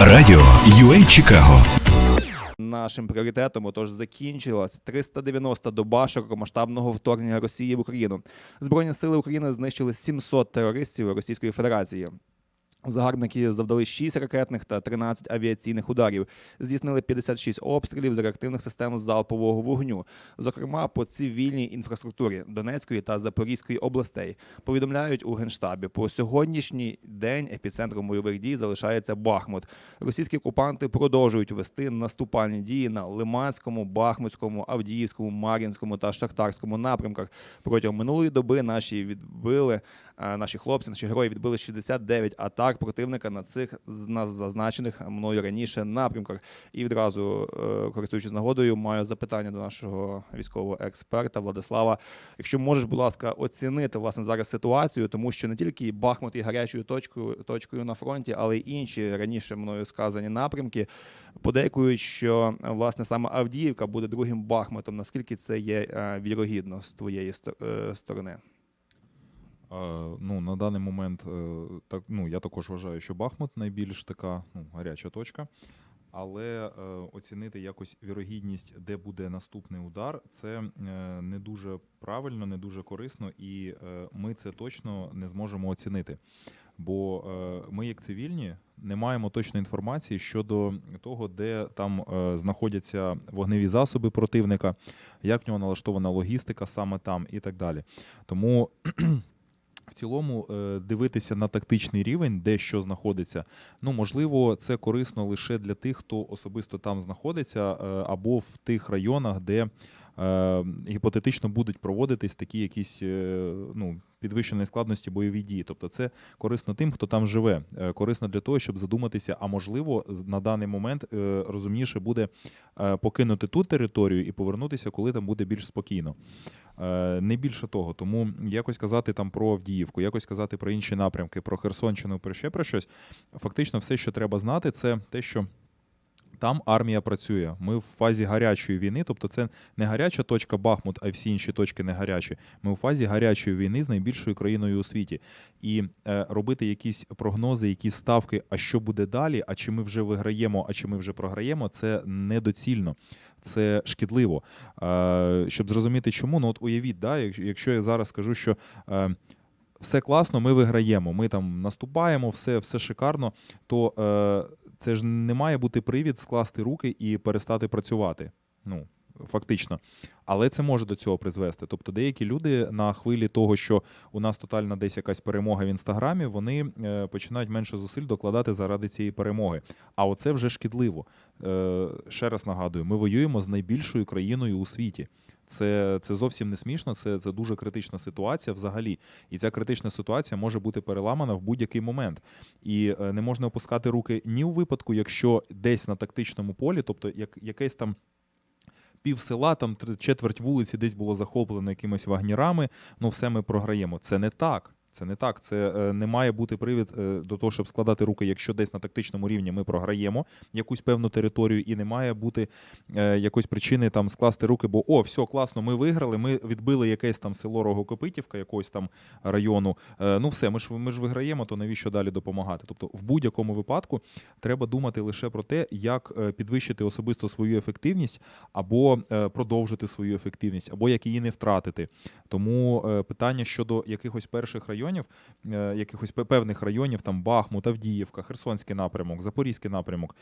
Радіо UA Чикаго. Нашим пріоритетом отож закінчилась 390 доба широкомасштабного вторгнення Росії в Україну. Збройні сили України знищили 700 терористів Російської Федерації. Загарбники завдали 6 ракетних та 13 авіаційних ударів, здійснили 56 обстрілів з реактивних систем залпового вогню, зокрема по цивільній інфраструктурі Донецької та Запорізької областей. Повідомляють у генштабі. По сьогоднішній день епіцентром бойових дій залишається Бахмут. Російські окупанти продовжують вести наступальні дії на Лиманському, Бахмутському, Авдіївському, Мар'їнському та Шахтарському напрямках. Протягом минулої доби наші відбили наші хлопці, наші герої відбили 69 атак противника на цих на зазначених мною раніше напрямках. І відразу, е, користуючись нагодою, маю запитання до нашого військового експерта Владислава. Якщо можеш, будь ласка, оцінити власне зараз ситуацію, тому що не тільки Бахмут є гарячою точкою точкою на фронті, але й інші раніше мною сказані напрямки. Подейкують, що е, власне саме Авдіївка буде другим Бахмутом. Наскільки це є е, вірогідно з твоєї е, сторони? Ну, на даний момент е, так, ну, я також вважаю, що Бахмут найбільш така ну, гаряча точка. Але е, оцінити якось вірогідність, де буде наступний удар, це е, не дуже правильно, не дуже корисно, і ми це точно не зможемо оцінити. Бо ми, як цивільні, не маємо точної інформації щодо того, де там знаходяться вогневі засоби противника, як в нього налаштована логістика саме там і так далі. Тому в цілому е, дивитися на тактичний рівень, де що знаходиться. Ну можливо, це корисно лише для тих, хто особисто там знаходиться, е, або в тих районах, де е, гіпотетично будуть проводитись такі якісь ну, підвищеної складності бойові дії. Тобто, це корисно тим, хто там живе. Корисно для того, щоб задуматися, а можливо, на даний момент розумніше буде покинути ту територію і повернутися, коли там буде більш спокійно. Е, Не більше того, тому якось казати там про Авдіївку, якось казати про інші напрямки, про Херсонщину, про ще про щось. Фактично, все, що треба знати, це те, що. Там армія працює. Ми в фазі гарячої війни, тобто це не гаряча точка Бахмут, а всі інші точки не гарячі. Ми в фазі гарячої війни з найбільшою країною у світі. І е, робити якісь прогнози, якісь ставки, а що буде далі, а чи ми вже виграємо, а чи ми вже програємо, це недоцільно. Це шкідливо. Е, щоб зрозуміти, чому, ну от уявіть, да, якщо я зараз скажу, що е, все класно, ми виграємо, ми там наступаємо, все, все шикарно, то е, це ж не має бути привід скласти руки і перестати працювати. Ну, фактично. Але це може до цього призвести. Тобто деякі люди на хвилі того, що у нас тотальна десь якась перемога в інстаграмі, вони е, починають менше зусиль докладати заради цієї перемоги. А оце вже шкідливо. Е, ще раз нагадую, ми воюємо з найбільшою країною у світі. Це, це зовсім не смішно, це, це дуже критична ситуація взагалі. І ця критична ситуація може бути переламана в будь-який момент. І е, не можна опускати руки ні у випадку, якщо десь на тактичному полі, тобто як, якесь там. Пів села, там четверть вулиці десь було захоплено якимись вагнірами. Ну, все ми програємо. Це не так. Це не так. Це е, не має бути привід е, до того, щоб складати руки, якщо десь на тактичному рівні ми програємо якусь певну територію, і не має бути е, якоїсь причини там скласти руки, бо о, все класно, ми виграли. Ми відбили якесь там село Рогокопитівка, якогось там району. Ну все, ми ж ми ж виграємо, то навіщо далі допомагати? Тобто, в будь-якому випадку треба думати лише про те, як підвищити особисто свою ефективність, або продовжити свою ефективність, або як її не втратити. Тому питання щодо якихось перших районів, е, якихось певних районів, там Бахмут, Авдіївка, Херсонський напрямок, Запорізький напрямок.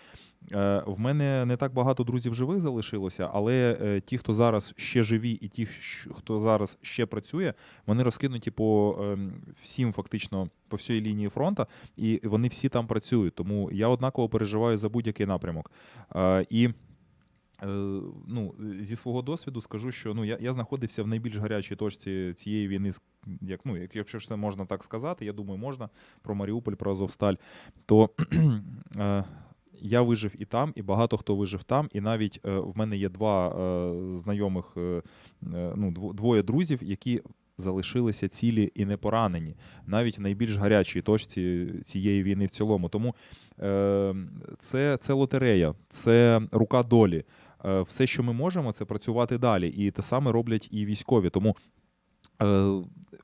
Е, В мене не так багато друзів живих залишилося, але е, ті, хто зараз ще живі, і ті, хто зараз ще працює, вони розкинуті по ем, всім, фактично, по всій лінії фронту, і вони всі там працюють. Тому я однаково переживаю за будь-який напрямок. І ну, зі свого досвіду скажу, що ну, я, я знаходився в найбільш гарячій точці цієї війни, як, ну, як, якщо ж це можна так сказати, я думаю, можна про Маріуполь, про Азовсталь, то е, я вижив і там, і багато хто вижив там. І навіть е, в мене є два е, знайомих, е, е, ну, двоє друзів, які залишилися цілі і не поранені, навіть в найбільш гарячій точці цієї війни в цілому. Тому е, це, це лотерея, це рука долі. Е, все, що ми можемо, це працювати далі. І те саме роблять і військові. Тому е,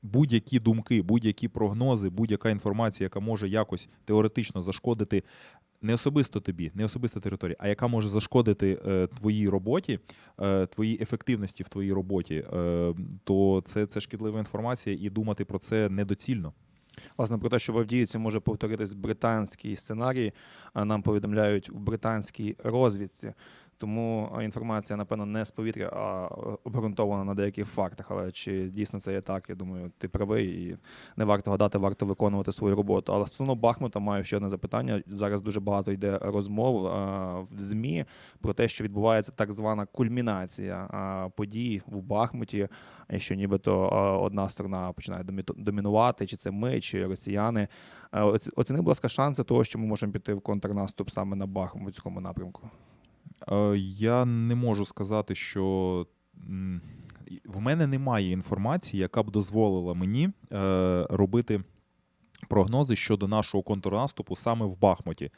будь-які думки, будь-які прогнози, будь-яка інформація, яка може якось теоретично зашкодити не особисто тобі, не особисто території, а яка може зашкодити е, твоїй роботі, твоїй ефективності в твоїй роботі, то це, це шкідлива інформація, і думати про це недоцільно. Власне, про те, що в Авдіївці може повторитись британський сценарій, нам повідомляють в британській розвідці. Тому інформація, напевно, не з повітря, а е, обґрунтована на деяких фактах. Але чи дійсно це є так, я думаю, ти правий і не варто гадати, варто виконувати свою роботу. Але стосовно Бахмута маю ще одне запитання. Зараз дуже багато йде розмов а, в ЗМІ про те, що відбувається так звана кульмінація подій в Бахмуті, що нібито одна сторона починає домі- домінувати, чи це ми, чи росіяни. Е, оці- Оціни, будь ласка, шанси того, що ми можемо піти в контрнаступ саме на Бахмутському напрямку. Е, Я не можу сказати, що в мене немає інформації, яка б дозволила мені е, робити прогнози щодо нашого контрнаступу саме в Бахмуті. Е,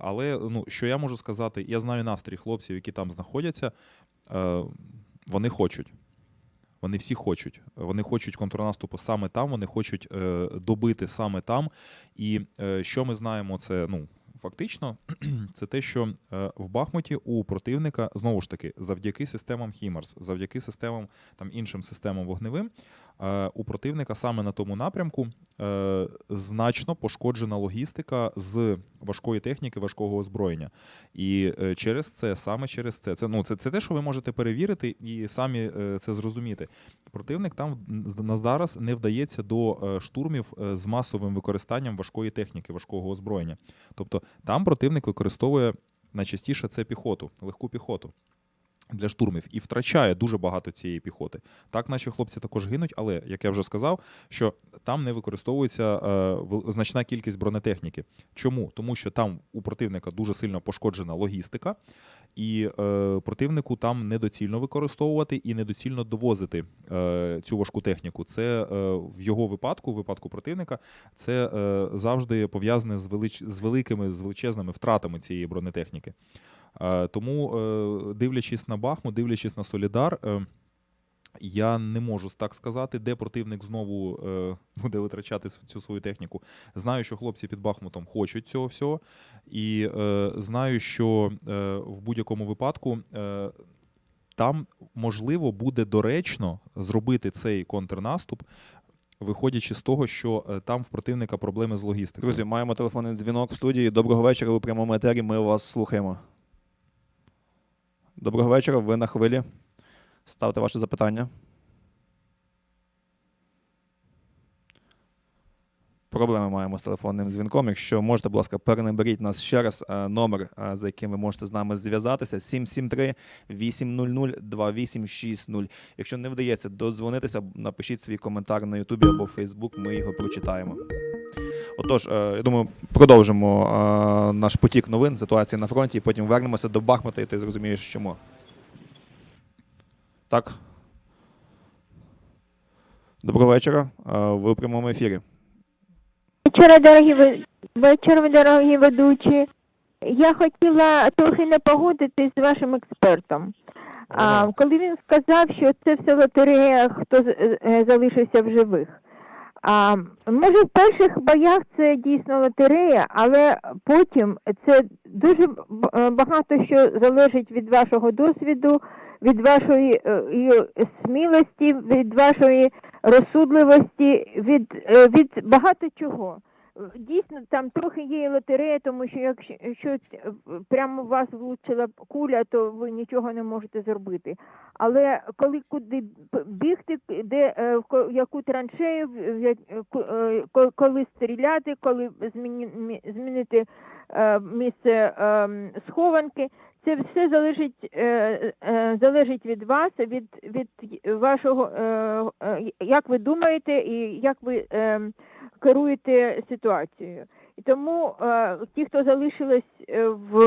Але ну, що я можу сказати, я знаю настрій хлопців, які там знаходяться. Вони хочуть. Вони всі хочуть. Вони хочуть контрнаступу саме там, вони хочуть добити саме там. І що ми знаємо, це ну, фактично, це те, що е, в Бахмуті у противника знову ж таки завдяки системам HIMARS, завдяки системам там іншим системам вогневим, у противника саме на тому напрямку е, значно пошкоджена логістика з важкої техніки, важкого озброєння. І е, через це, саме через це, це ну це, це те, що ви можете перевірити і самі е, це зрозуміти. Противник там на зараз не вдається до е, штурмів е, з масовим використанням важкої техніки, важкого озброєння. Тобто там противник використовує найчастіше це піхоту, легку піхоту. Для штурмів і втрачає дуже багато цієї піхоти. Так, наші хлопці також гинуть, але як я вже сказав, що там не використовується е, значна кількість бронетехніки. Чому? Тому що там у противника дуже сильно пошкоджена логістика, і е, противнику там недоцільно використовувати і недоцільно довозити е, цю важку техніку. Це е, в його випадку, в випадку противника, це е, завжди пов'язане з, велич... з великими, з величезними втратами цієї бронетехніки. Тому, е, дивлячись на Бахмут, дивлячись на Солідар, е, я не можу так сказати, де противник знову е, буде витрачати цю свою техніку. Знаю, що хлопці під Бахмутом хочуть цього всього, і знаю, що в будь-якому випадку. Там можливо буде доречно зробити цей контрнаступ, виходячи з того, що там в противника проблеми з логістикою. Друзі, маємо телефонний дзвінок в студії. Доброго вечора. Ви прямому етері. Ми вас слухаємо. Доброго вечора. Ви на хвилі. Ставте ваше запитання. Проблеми маємо з телефонним дзвінком. Якщо можете, будь ласка, перенаберіть нас ще раз е, номер, е, за яким ви можете з нами зв'язатися: 773 800 2860. Якщо не вдається додзвонитися, напишіть свій коментар на Ютубі або Фейсбук, ми його прочитаємо. Отож, е, я думаю, продовжимо е, наш потік новин, ситуації на фронті, і потім вернемося до Бахмута, і ти зрозумієш, чому. Так. Доброго вечора. Е, Ви у прямому ефірі. Вечора, дорогі вечора, дорогі ведучі. Я хотіла трохи не погодитись з вашим експертом. А, коли він сказав, що це все лотерея, хто залишився в живих. А, може, в перших боях це дійсно лотерея, але потім це дуже е, багато що залежить від вашого досвіду, від вашої е, смілості, від вашої розсудливості, від, е, від багато чого. Дійсно, там трохи є лотерея, тому що якщо е, прямо в вас влучила куля, то ви нічого не можете зробити. Але коли куди бігти, де е, в яку траншею, е, коли стріляти, коли змінити місце схованки, це все залежить, залежить від вас, від, від вашого, як ви думаєте і як ви керуєте ситуацією. І тому е, ті, хто залишились е, в,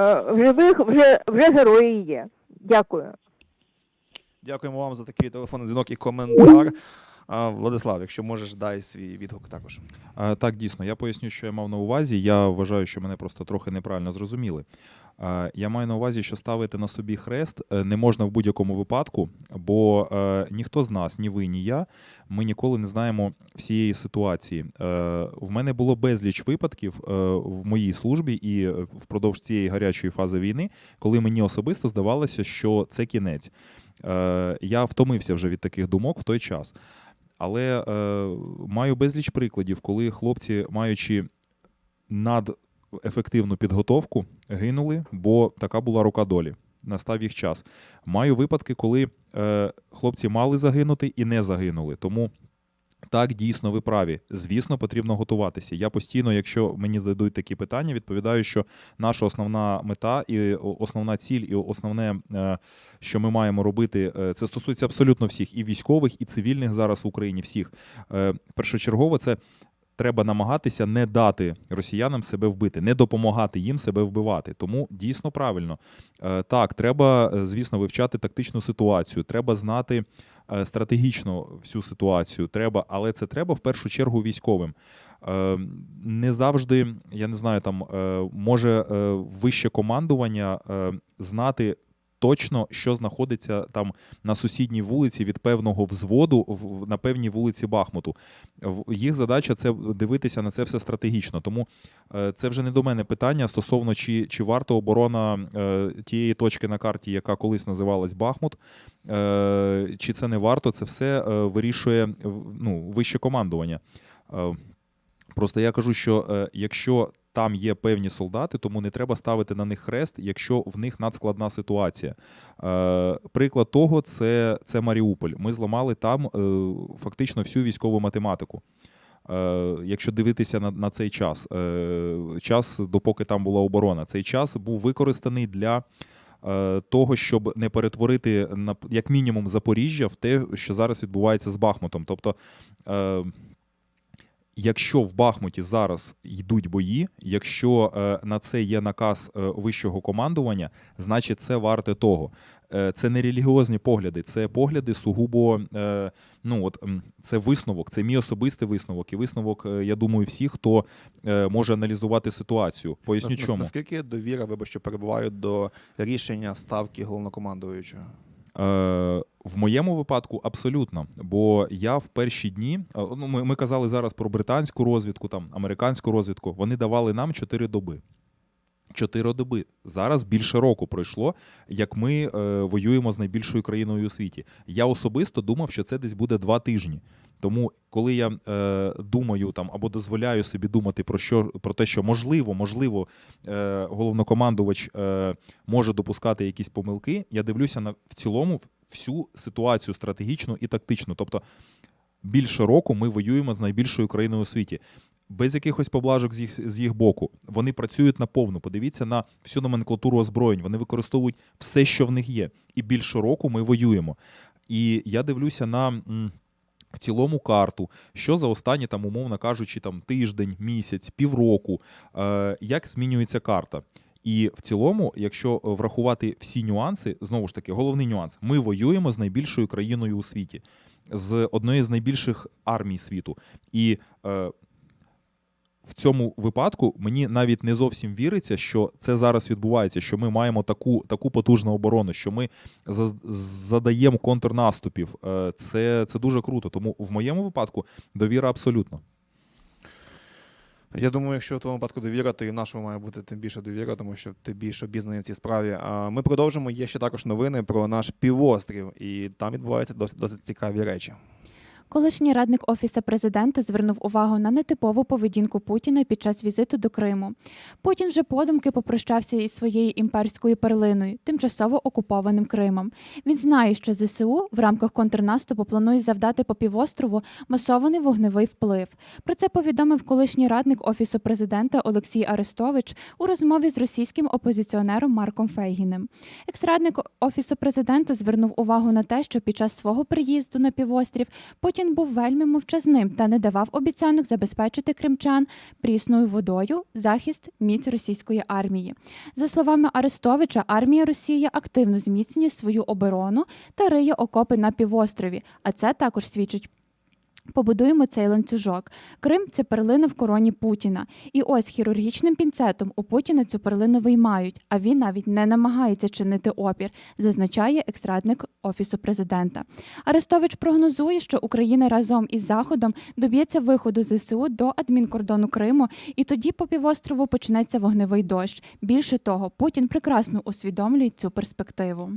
е, в живих, вже, вже герої є. Дякую. Дякуємо вам за такий телефонний дзвінок і коментар. Владислав, якщо можеш, дай свій відгук також. Так, дійсно, я поясню, що я мав на увазі. Я вважаю, що мене просто трохи неправильно зрозуміли. Я маю на увазі, що ставити на собі хрест е, не можна в будь-якому випадку, бо е, ніхто з нас, ні ви, ні я, ми ніколи не знаємо всієї ситуації. Е, В мене було безліч випадків в моїй службі і впродовж цієї гарячої фази війни, коли мені особисто здавалося, що це кінець. Я втомився вже від таких думок в той час. Але е, маю безліч прикладів, коли хлопці, маючи надефективну підготовку, гинули, бо така була рука долі. Настав їх час. Маю випадки, коли е, хлопці мали загинути і не загинули. Тому так, дійсно, ви праві. Звісно, потрібно готуватися. Я постійно, якщо мені задають такі питання, відповідаю, що наша основна мета і основна ціль, і основне, е, що ми маємо робити, е, це стосується абсолютно всіх, і військових, і цивільних зараз в Україні. Всіх Е, першочергово це. Треба намагатися не дати росіянам себе вбити, не допомагати їм себе вбивати. Тому дійсно правильно. Так, треба, звісно, вивчати тактичну ситуацію. Треба знати стратегічно всю ситуацію. Треба, але це треба в першу чергу військовим. Е, Не завжди, я не знаю, там е, може е, вище командування е, знати. Точно, що знаходиться там на сусідній вулиці від певного взводу в- на певній вулиці Бахмуту. Їх задача це дивитися на це все стратегічно. Тому е, це вже не до мене питання стосовно чи, чи варто оборона е, тієї точки на карті, яка колись називалась Бахмут, е, чи це не варто. Це все вирішує ну, вище командування. Просто я кажу, що якщо там є певні солдати, тому не треба ставити на них хрест, якщо в них надскладна ситуація. Е, приклад того, це, це Маріуполь. Ми зламали там е, фактично всю військову математику. Е, якщо дивитися на, на цей час, е, час, допоки там була оборона, цей час був використаний для е, того, щоб не перетворити як мінімум Запоріжжя в те, що зараз відбувається з Бахмутом. Тобто. Якщо в Бахмуті зараз йдуть бої, якщо е, на це є наказ е, вищого командування, значить це варте того. Е, це не релігіозні погляди, це погляди сугубо. Е, ну от це висновок, це мій особистий висновок, і висновок, е, я думаю, всіх, хто е, може аналізувати ситуацію. Поясню, чому. Наскільки довіра, вибач, що перебуваю до рішення ставки головнокомандуючого? Е, в моєму випадку абсолютно. Бо я в перші дні, е, ну ми, ми казали зараз про британську розвідку, там американську розвідку. Вони давали нам 4 доби. Чотири доби. Зараз більше року пройшло, як ми е, воюємо з найбільшою країною у світі. Я особисто думав, що це десь буде два тижні. Тому, коли я е, думаю там або дозволяю собі думати про що про те, що можливо, можливо, е, головнокомандувач е, може допускати якісь помилки, я дивлюся на в цілому всю ситуацію стратегічну і тактичну. Тобто більше року ми воюємо з найбільшою країною у світі. Без якихось поблажок з їх, з їх боку. Вони працюють наповну. Подивіться на всю номенклатуру озброєнь. Вони використовують все, що в них є. І більше року ми воюємо. І я дивлюся на. В цілому карту, що за останні, там, умовно кажучи, там тиждень, місяць, півроку, е, як змінюється карта. І в цілому, якщо е, врахувати всі нюанси, знову ж таки, головний нюанс: ми воюємо з найбільшою країною у світі, з однією з найбільших армій світу. І е, в цьому випадку мені навіть не зовсім віриться, що це зараз відбувається, що ми маємо таку, таку потужну оборону, що ми за- задаємо контрнаступів. Е, Це, це дуже круто. Тому в моєму випадку довіра абсолютно. Я думаю, якщо в твоєму випадку довіра, то і в нашому має бути тим більше довіра, тому що ти більш обізнаний в цій справі. Ми продовжимо. Є ще також новини про наш півострів, і там відбуваються досить, досить цікаві речі. Колишній радник офісу президента звернув увагу на нетипову поведінку Путіна під час візиту до Криму. Путін вже подумки попрощався із своєю імперською перлиною, тимчасово окупованим Кримом. Він знає, що ЗСУ в рамках контрнаступу планує завдати по півострову масований вогневий вплив. Про це повідомив колишній радник офісу президента Олексій Арестович у розмові з російським опозиціонером Марком Фейгіним. Екс-радник офісу президента звернув увагу на те, що під час свого приїзду на півострів Путін був вельми мовчазним та не давав обіцянок забезпечити кримчан прісною водою, захист, міць російської армії. За словами Арестовича, армія Росії активно зміцнює свою оборону та риє окопи на півострові, а це також свідчить. Побудуємо цей ланцюжок. Крим це перлина в короні Путіна. І ось хірургічним пінцетом у Путіна цю перлину виймають, а він навіть не намагається чинити опір, зазначає екстрадник офісу президента. Арестович прогнозує, що Україна разом із Заходом доб'ється виходу ЗСУ до адмінкордону Криму, і тоді по півострову почнеться вогневий дощ. Більше того, Путін прекрасно усвідомлює цю перспективу.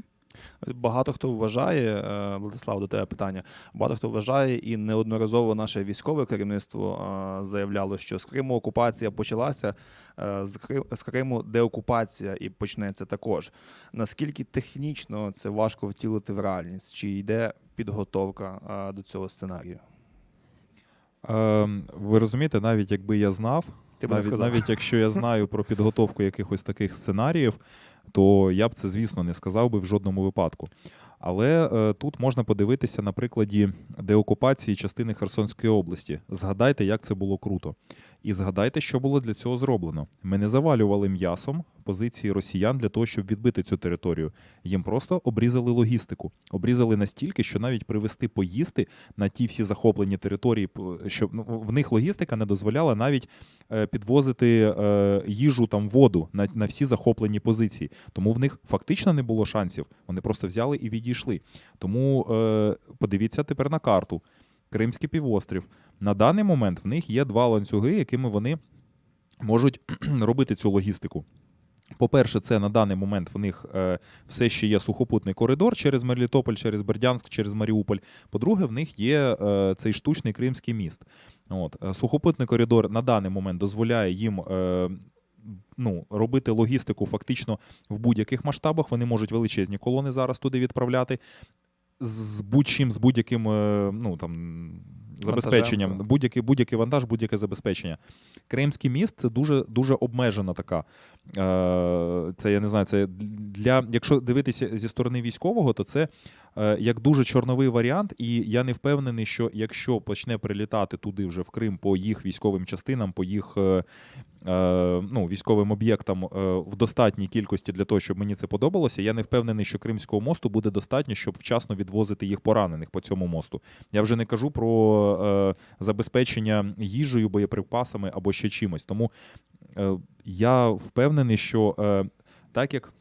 Багато хто вважає, е, Владислав, до тебе питання. Багато хто вважає, і неодноразово наше військове керівництво е, заявляло, що з Криму окупація почалася, е, з Криму деокупація і почнеться також. Наскільки технічно це важко втілити в реальність? Чи йде підготовка до цього сценарію? Е, ви розумієте, навіть якби я знав, Ти навіть, навіть якщо я знаю про підготовку якихось таких сценаріїв, то я б це, звісно, не сказав би в жодному випадку. Але е, тут можна подивитися на прикладі деокупації частини Херсонської області. Згадайте, як це було круто. І згадайте, що було для цього зроблено. Ми не завалювали м'ясом позиції росіян для того, щоб відбити цю територію. Їм просто обрізали логістику. Обрізали настільки, що навіть привезти поїсти на ті всі захоплені території, щоб ну, в них логістика не дозволяла навіть е, підвозити е, їжу там воду на, на всі захоплені позиції. Тому в них фактично не було шансів. Вони просто взяли і відійшли. Тому е, подивіться тепер на карту. Кримський півострів. На даний момент в них є два ланцюги, якими вони можуть робити цю логістику. По-перше, це на даний момент в них е, все ще є сухопутний коридор через Мелітополь, через Бердянськ, через Маріуполь. По-друге, в них є е, цей штучний Кримський міст. От. е, Сухопутний коридор на даний момент дозволяє їм ну, робити логістику фактично в будь-яких масштабах. Вони можуть величезні колони зараз туди відправляти. З- будь-чим, з будь-яким ну, там, забезпеченням, будь-який, будь-який вантаж, будь-яке забезпечення. Кримський міст це дуже, дуже обмежена така. Е, це я не знаю, це для якщо дивитися зі сторони військового, то це як дуже чорновий варіант, і я не впевнений, що якщо почне прилітати туди вже в Крим по їх військовим частинам, по їх е, е, ну, військовим об'єктам е, в достатній кількості для того, щоб мені це подобалося, я не впевнений, що Кримського мосту буде достатньо, щоб вчасно відвозити їх поранених по цьому мосту. Я вже не кажу про е, забезпечення їжею, боєприпасами або ще чимось. Тому е, я впевнений, що е, так як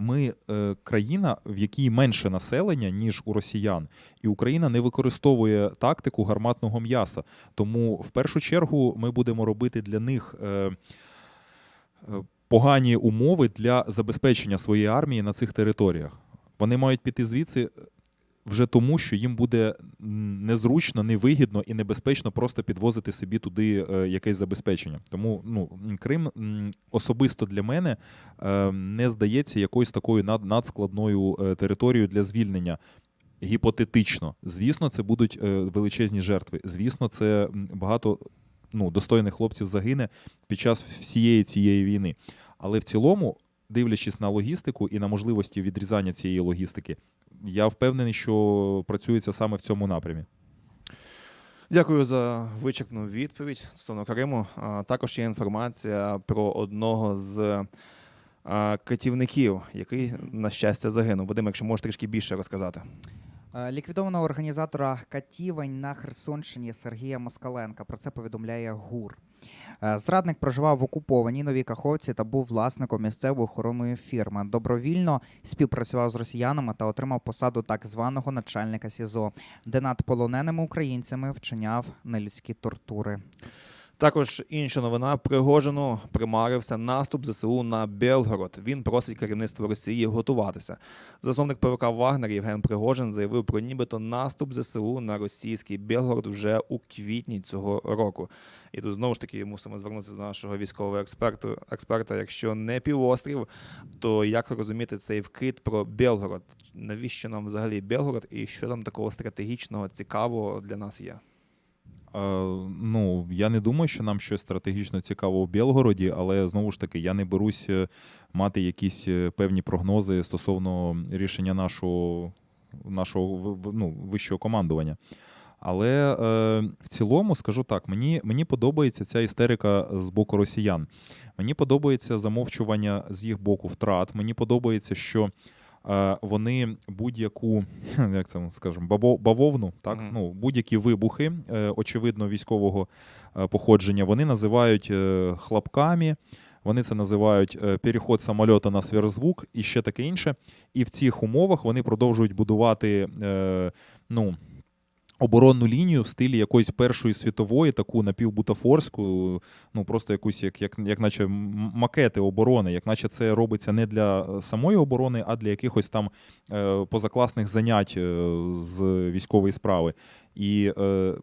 ми е, країна, в якій менше населення, ніж у росіян, і Україна не використовує тактику гарматного м'яса. Тому в першу чергу ми будемо робити для них. Е, е, Погані умови для забезпечення своєї армії на цих територіях. Вони мають піти звідси вже тому, що їм буде незручно, невигідно і небезпечно просто підвозити собі туди е, якесь забезпечення. Тому ну, Крим особисто для мене е, не здається якоюсь такою над, надскладною е, територією для звільнення. Гіпотетично, звісно, це будуть величезні жертви. Звісно, це багато ну, достойних хлопців загине під час всієї цієї війни. Але в цілому, дивлячись на логістику і на можливості відрізання цієї логістики, я впевнений, що працюється саме в цьому напрямі. Дякую за вичерпну відповідь стосовно Криму. Також є інформація про одного з а, катівників, який, на щастя, загинув. Вадим, якщо можеш трішки більше розказати. Е, Ліквідованого організатора катівень на Херсонщині Сергія Москаленка. Про це повідомляє ГУР. Е, Зрадник проживав в окупованій новій Каховці та був власником місцевої охоронної фірми. Добровільно співпрацював з росіянами та отримав посаду так званого начальника СІЗО, де над полоненими українцями вчиняв нелюдські тортури. Також інша новина Пригожину примарився наступ ЗСУ на Белгород. Він просить керівництво Росії готуватися. Засновник ПВК Вагнер Євген Пригожин заявив про нібито наступ ЗСУ на російський Белгород вже у квітні цього року. І тут знову ж таки мусимо звернутися до нашого військового експерту. Експерта, якщо не півострів, то як розуміти цей вкид про Белгород? Навіщо нам взагалі Белгород і що там такого стратегічного цікавого для нас є? Е, ну, я не думаю, що нам щось стратегічно цікаво в Білгороді, але знову ж таки, я не берусь е, мати якісь е, певні прогнози стосовно рішення нашого, нашого ну, вищого командування. Але е, в цілому скажу так: мені, мені подобається ця істерика з боку росіян. Мені подобається замовчування з їх боку втрат. Мені подобається, що вони будь-яку, як це скажемо, баво- бавовну, так Мгм. ну будь-які вибухи, е, очевидно, військового е, походження, вони називають е, хлопками. Вони це називають е, переход самольота на сверхзвук і ще таке інше. І в цих умовах вони продовжують будувати е, ну, оборонну лінію в стилі якоїсь першої світової, таку напівбутафорську, ну просто якусь, як, як, як наче макети оборони, як наче це робиться не для самої оборони, а для якихось там е, позакласних занять е, з військової справи. І е, е,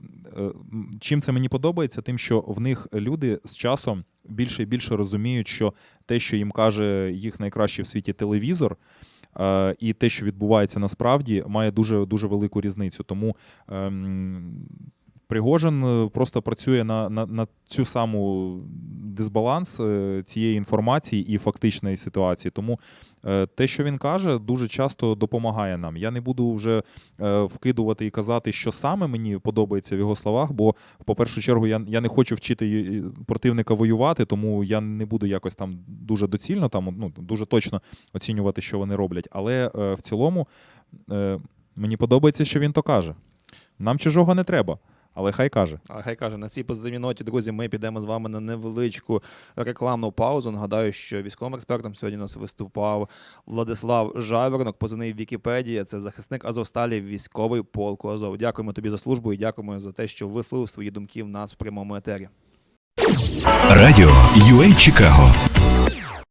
чим це мені подобається, тим, що в них люди з часом більше і більше розуміють, що те, що їм каже їх найкращий в світі телевізор, і те, що відбувається насправді, має дуже дуже велику різницю. Тому ем, Пригожин е, просто працює на, на, на цю саму дисбаланс е, цієї інформації і фактичної ситуації. Тому е, те, що він каже, дуже часто допомагає нам. Я не буду вже е, вкидувати і казати, що саме мені подобається в його словах, бо по першу чергу я, я не хочу вчити противника воювати, тому я не буду якось там дуже доцільно, там ну дуже точно оцінювати, що вони роблять. Але е, в цілому е, мені подобається, що він то каже. Нам чужого не треба, але хай каже. А хай каже, на цій позитивній ноті, друзі, ми підемо з вами на невеличку рекламну паузу. Нагадаю, що військовим експертом сьогодні у нас виступав Владислав Жавернок, позивний Вікіпедія. Це захисник Азовсталі, військовий полку Азов. Дякуємо тобі за службу і дякуємо за те, що висловив свої думки в нас в прямому етері. Радіо UA Чикаго